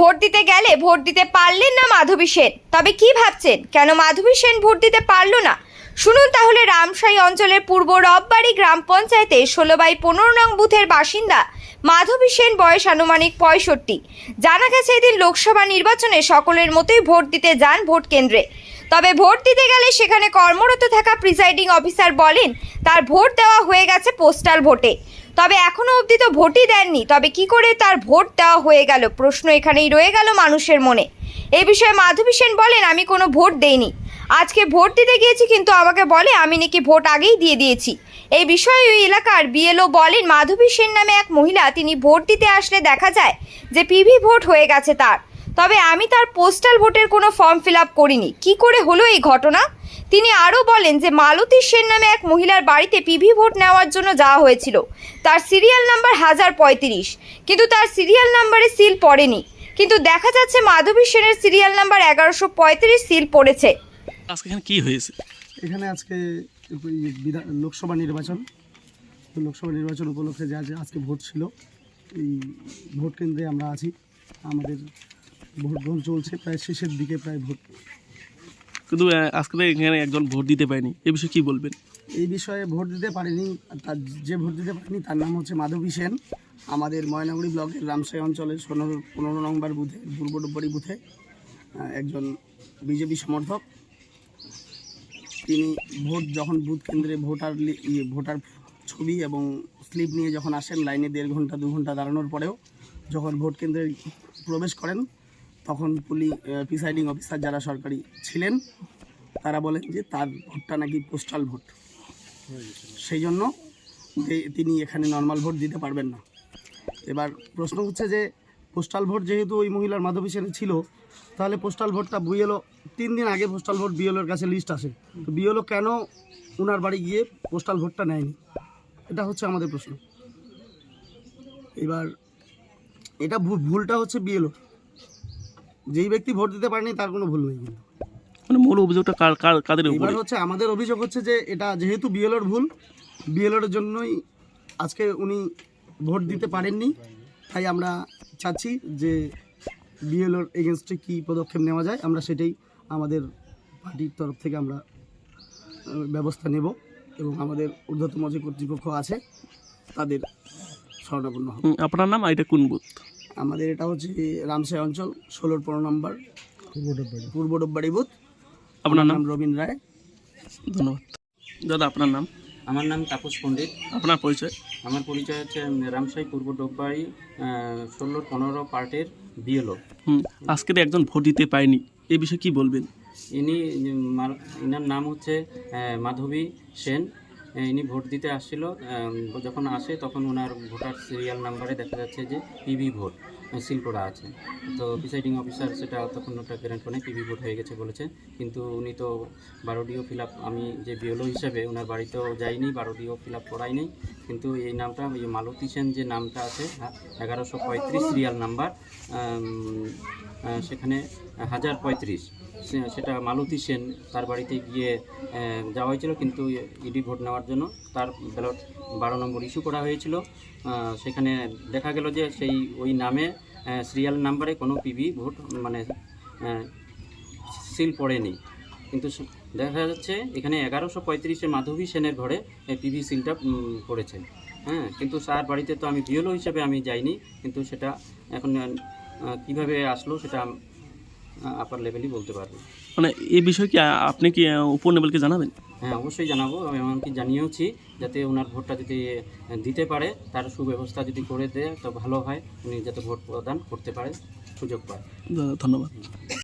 Vote দিতে গেলে vote দিতে পারলেন না মাধবী সেন। তবে কি ভাবছেন? কেন মাধবী সেন ভোট দিতে পারল না? শুনুন তাহলে রামশাহী অঞ্চলের পূর্ব রববাড়ি গ্রাম পঞ্চায়েতে ষোলো বাই পনেরো নং বুথের বাসিন্দা মাধবী সেন বয়স আনুমানিক পঁয়ষট্টি। জানা গেছে এদিন লোকসভা নির্বাচনে সকলের মতোই ভোট দিতে যান ভোট কেন্দ্রে। তবে ভোট দিতে গেলে সেখানে কর্মরত থাকা প্রিসাইডিং অফিসার বলেন, তার ভোট দেওয়া হয়ে গেছে পোস্টাল ভোটে। তবে এখনও অবধি তো ভোটই দেননি। তবে কি করে তার ভোট দেওয়া হয়ে গেল? প্রশ্ন এখানেই রয়ে গেল মানুষের মনে। এ বিষয়ে মাধবী সেন বলেন, আমি কোনো ভোট দেইনি। আজকে ভোট দিতে গিয়েছি, কিন্তু আমাকে বলে আমি নাকি ভোট আগেই দিয়ে দিয়েছি। এই বিষয়ে ওই এলাকার বিএলও বলেন, মাধবী সেন নামে এক মহিলা, তিনি ভোট দিতে আসলে দেখা যায় যে পিভি ভোট হয়ে গেছে তার। তবে আমি তার পোস্টাল ভোটের কোনো ফর্ম ফিল আপ করিনি। কি করে হলো এই ঘটনা? তিনি আরও বলেন যে মালতী সেন নামে এক মহিলার বাড়িতে পিভি ভোট নেওয়ার জন্য যাওয়া হয়েছিল। তার সিরিয়াল নাম্বার হাজার পঁয়ত্রিশ। কিন্তু তার সিরিয়াল নাম্বারে সিল পড়েনি। কিন্তু দেখা যাচ্ছে মাধবী সেনের সিরিয়াল নাম্বার এগারোশো পঁয়ত্রিশ সিল পড়েছে। আজকে এখানে কি হয়েছে? এখানে আজকে লোকসভা নির্বাচন। তো লোকসভা নির্বাচন উপলক্ষে যে আজকে ভোট ছিল এই ভোট কেন্দ্রে আমরা আছি। আমাদের ভোট গ্রহণ চলছে প্রায় শেষের দিকে প্রায় ভোট। কিন্তু আজকে এখানে একজন ভোট দিতে পারেনি। এ বিষয়ে কি বলবেন? এই বিষয়ে ভোট দিতে পারেনি তার যে ভোট দিতে পারেনি তার নাম হচ্ছে মাধবী সেন। আমাদের ময়নাগুড়ি ব্লকের রামসাই অঞ্চলের ষোলো পনেরো নম্বর বুথে পূর্ব ডুব্বরি বুথে একজন বিজেপি সমর্থক। তিনি ভোট যখন বুথ কেন্দ্রে ভোটার ইয়ে, ভোটার ছবি এবং স্লিপ নিয়ে যখন আসেন লাইনে দেড় ঘণ্টা দু ঘণ্টা দাঁড়ানোর পরেও যখন ভোট কেন্দ্রে প্রবেশ করেন তখন পুলিশ প্রিসাইডিং অফিসার যারা সরকারি ছিলেন, তারা বলেন যে তার ভোটটা নাকি পোস্টাল ভোট। সেই জন্য তিনি এখানে নর্মাল ভোট দিতে পারবেন না। এবার প্রশ্ন হচ্ছে যে পোস্টাল ভোট যেহেতু ওই মহিলার মাধবী সেনে ছিল, তাহলে পোস্টাল ভোটটা বিএলও, তিন দিন আগে পোস্টাল ভোট বিএলওর কাছে লিস্ট আসে। তো বিএলও কেন ওনার বাড়ি গিয়ে পোস্টাল ভোটটা নেয়নি? এটা হচ্ছে আমাদের প্রশ্ন। এবার এটা ভুলটা হচ্ছে বিএলও। যেই ব্যক্তি ভোট দিতে পারেনি তার কোনো ভুল নেই কিন্তু। মানে মূল অভিযোগটা কার কার কাদের এবার উপরে হচ্ছে আমাদের অভিযোগ হচ্ছে যে এটা যেহেতু বিএলওর ভুল বিএলওর জন্যই আজকে উনি ভোট দিতে পারেননি। তাই আমরা চাচ্ছি যে বিএলওর এগেনস্টে কী পদক্ষেপ নেওয়া যায় আমরা সেটাই আমাদের পার্টির তরফ থেকে আমরা আহ, ব্যবস্থা নেব এবং আমাদের ঊর্ধ্বতম যে কর্তৃপক্ষ আছে তাদের স্বর্ণাপন্ন হবে। হুম, আপনার নাম আর এটা কোন বুথ? আমাদের এটা হচ্ছে রামসাই অঞ্চল ষোলোর পনেরো নম্বর। পূর্ব ডোববাড়ি। বুথ। আপনার নাম? রবীন রায়। ধন্যবাদ। দাদা আপনার নাম? আমার নাম তাপস পণ্ডিত। আপনার পরিচয়? আমার পরিচয় হচ্ছে রামসাই পূর্ব ডোববাড়ি ষোলো পনেরো পার্টের বিএলও। হুম আজকে তো একজন ভোট দিতে পারেনি এই বিষয়ে কি বলবেন? ইনি ইনার নাম হচ্ছে মাধবী সেন। ইনি ভোট দিতে আসছিল যখন আসে তখন ওনার ভোটার সিরিয়াল নাম্বারে দেখা যাচ্ছে যে পিভি ভোট সিল করা আছে। তো প্রিসাইডিং অফিসার সেটা তখন ওটা গ্যারেন্ট করে পিভি ভোট হয়ে গেছে বলেছে। কিন্তু উনি তো বারোডিও ফিল আমি যে বিএলও হিসেবে ওনার বাড়িতেও যাইনি, বারোডিও ফিল আপ করাইনি কিন্তু এই নামটা এই মালতী সেন যে নামটা আছে এগারোশো পঁয়ত্রিশ সিরিয়াল নাম্বার সেখানে হাজার পঁয়ত্রিশ। সেটা মালতী সেন তার বাড়িতে গিয়ে যাওয়া হয়েছিল কিন্তু ইডি ভোট নেওয়ার জন্য। তার ব্যালট বারো নম্বর ইস্যু করা হয়েছিল। সেখানে দেখা গেল যে সেই ওই নামে সিরিয়াল নাম্বারে কোনো পিভি ভোট মানে সিল পড়েনি। কিন্তু দেখা যাচ্ছে এখানে এগারোশো পঁয়ত্রিশে মাধবী সেনের ঘরে পিভি সিলটা পড়েছে। হ্যাঁ কিন্তু স্যার বাড়িতে তো আমি বিএলও হিসেবে আমি যাইনি। কিন্তু সেটা এখন কীভাবে আসলো সেটা আপার লেভেলই বলতে পারব। মানে এই বিষয়ে কি আপনি কি উপর লেভেলকে জানাবেন? হ্যাঁ অবশ্যই জানাব। আমি এমনকি জানিয়েওছি যাতে ওনার ভোটটা যদি দিতে পারে তার সুব্যবস্থা যদি করে দেয় তো ভালো হয়। উনি যাতে ভোট প্রদান করতে পারে সুযোগ পায়। ধন্যবাদ।